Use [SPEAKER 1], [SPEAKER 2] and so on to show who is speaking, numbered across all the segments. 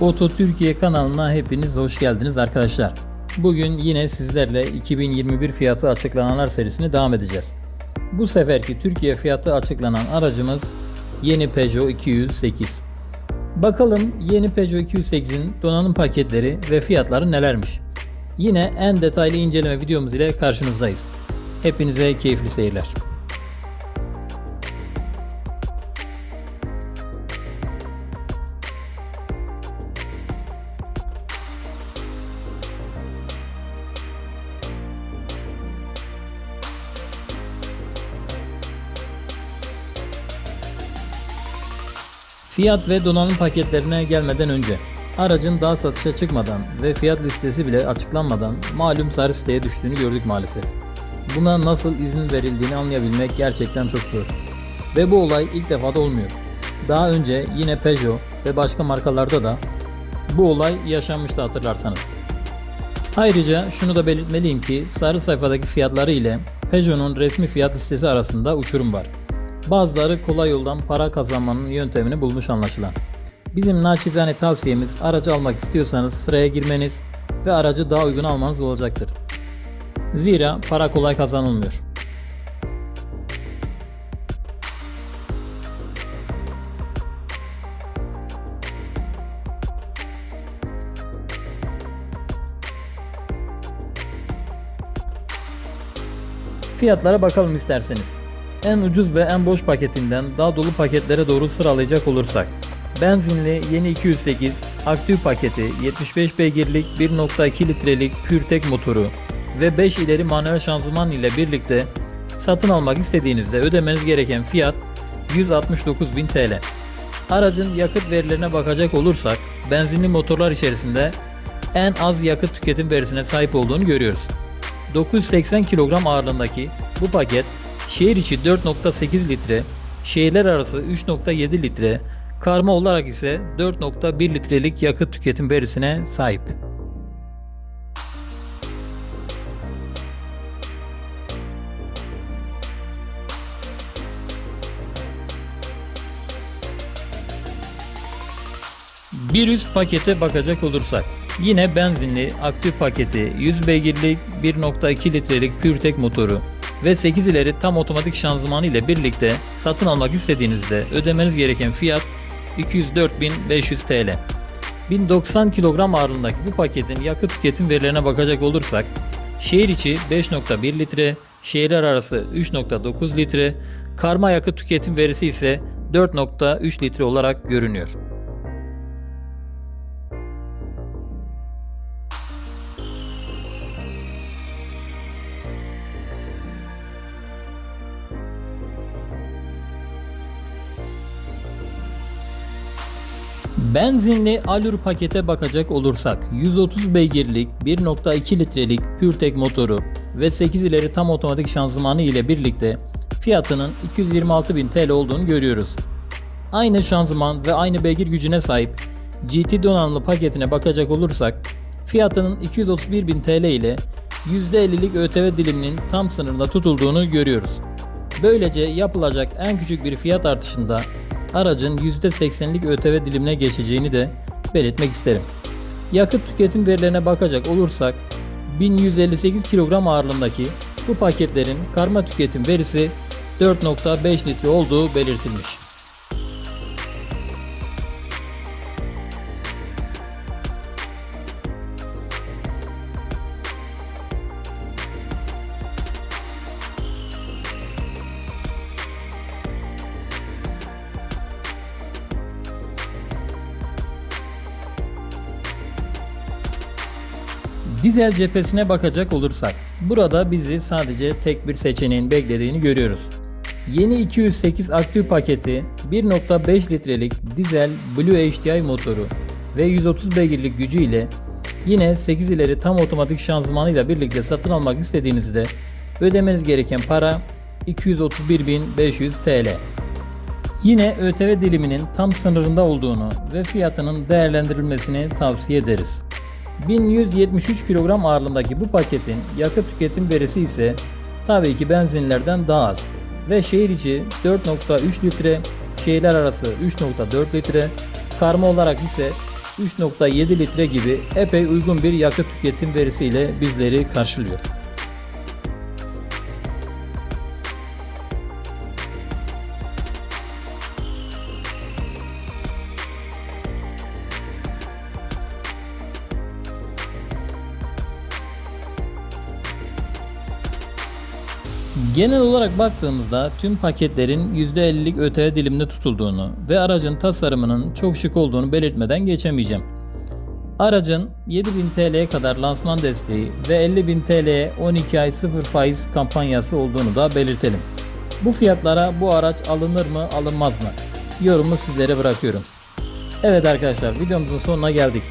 [SPEAKER 1] Oto Türkiye kanalına hepiniz hoş geldiniz arkadaşlar. Bugün yine sizlerle 2021 fiyatı açıklananlar serisine devam edeceğiz. Bu seferki Türkiye fiyatı açıklanan aracımız yeni Peugeot 208. Bakalım yeni Peugeot 208'in donanım paketleri ve fiyatları nelermiş? Yine en detaylı inceleme videomuz ile karşınızdayız. Hepinize keyifli seyirler. Fiyat ve donanım paketlerine gelmeden önce aracın daha satışa çıkmadan ve fiyat listesi bile açıklanmadan malum sarı siteye düştüğünü gördük maalesef. Buna nasıl izin verildiğini anlayabilmek gerçekten çok zor. Ve bu olay ilk defa da olmuyor. Daha önce yine Peugeot ve başka markalarda da bu olay yaşanmıştı hatırlarsanız. Ayrıca şunu da belirtmeliyim ki sarı sayfadaki fiyatları ile Peugeot'un resmi fiyat listesi arasında uçurum var. Bazıları kolay yoldan para kazanmanın yöntemini bulmuş anlaşılan. Bizim naçizane tavsiyemiz aracı almak istiyorsanız sıraya girmeniz ve aracı daha uygun almanız olacaktır. Zira para kolay kazanılmıyor. Fiyatlara bakalım isterseniz. En ucuz ve en boş paketinden daha dolu paketlere doğru sıralayacak olursak. Benzinli yeni 208 aktif paketi 75 beygirlik 1.2 litrelik PureTech motoru ve 5 ileri manuel şanzıman ile birlikte satın almak istediğinizde ödemeniz gereken fiyat 169.000 TL. Aracın yakıt verilerine bakacak olursak benzinli motorlar içerisinde en az yakıt tüketim verisine sahip olduğunu görüyoruz. 980 kilogram ağırlığındaki bu paket şehir içi 4.8 litre, şehirler arası 3.7 litre, karma olarak ise 4.1 litrelik yakıt tüketim verisine sahip. Bir üst pakete bakacak olursak yine benzinli aktif paketi 100 beygirlik 1.2 litrelik PureTech motoru ve 8 ileri tam otomatik şanzımanı ile birlikte satın almak istediğinizde ödemeniz gereken fiyat 204.500 TL. 1090 kilogram ağırlığındaki bu paketin yakıt tüketim verilerine bakacak olursak şehir içi 5.1 litre, şehirler arası 3.9 litre, karma yakıt tüketim verisi ise 4.3 litre olarak görünüyor. Benzinli Alur pakete bakacak olursak 130 beygirlik 1.2 litrelik PureTech motoru ve 8 ileri tam otomatik şanzımanı ile birlikte fiyatının 226.000 TL olduğunu görüyoruz. Aynı şanzıman ve aynı beygir gücüne sahip GT donanımlı paketine bakacak olursak fiyatının 231.000 TL ile %50'lik ÖTV diliminin tam sınırında tutulduğunu görüyoruz. Böylece yapılacak en küçük bir fiyat artışında aracın %80'lik ÖTV dilimine geçeceğini de belirtmek isterim. Yakıt tüketim verilerine bakacak olursak 1158 kilogram ağırlığındaki bu paketlerin karma tüketim verisi 4.5 litre olduğu belirtilmiş. Dizel cephesine bakacak olursak, burada bizi sadece tek bir seçeneğin beklediğini görüyoruz. Yeni 208 aktif paketi 1.5 litrelik dizel Blue HDI motoru ve 130 beygirlik gücü ile yine 8 ileri tam otomatik şanzımanıyla birlikte satın almak istediğinizde ödemeniz gereken para 231.500 TL. Yine ÖTV diliminin tam sınırında olduğunu ve fiyatının değerlendirilmesini tavsiye ederiz. 1173 kilogram ağırlığındaki bu paketin yakıt tüketim verisi ise tabii ki benzinlerden daha az ve şehir içi 4.3 litre, şehirler arası 3.4 litre, karma olarak ise 3.7 litre gibi epey uygun bir yakıt tüketim verisiyle bizleri karşılıyor. Genel olarak baktığımızda tüm paketlerin %50'lik ÖTV diliminde tutulduğunu ve aracın tasarımının çok şık olduğunu belirtmeden geçemeyeceğim. Aracın 7000 TL'ye kadar lansman desteği ve 50.000 TL'ye 12 ay 0 faiz kampanyası olduğunu da belirtelim. Bu fiyatlara bu araç alınır mı alınmaz mı? Yorumu sizlere bırakıyorum. Evet arkadaşlar videomuzun sonuna geldik.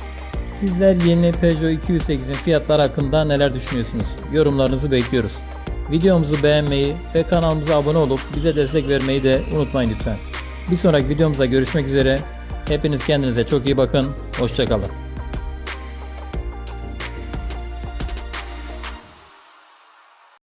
[SPEAKER 1] Sizler yeni Peugeot 208'in fiyatları hakkında neler düşünüyorsunuz? Yorumlarınızı bekliyoruz. Videomuzu beğenmeyi ve kanalımıza abone olup bize destek vermeyi de unutmayın lütfen. Bir sonraki videomuzda görüşmek üzere. Hepiniz kendinize çok iyi bakın. Hoşçakalın.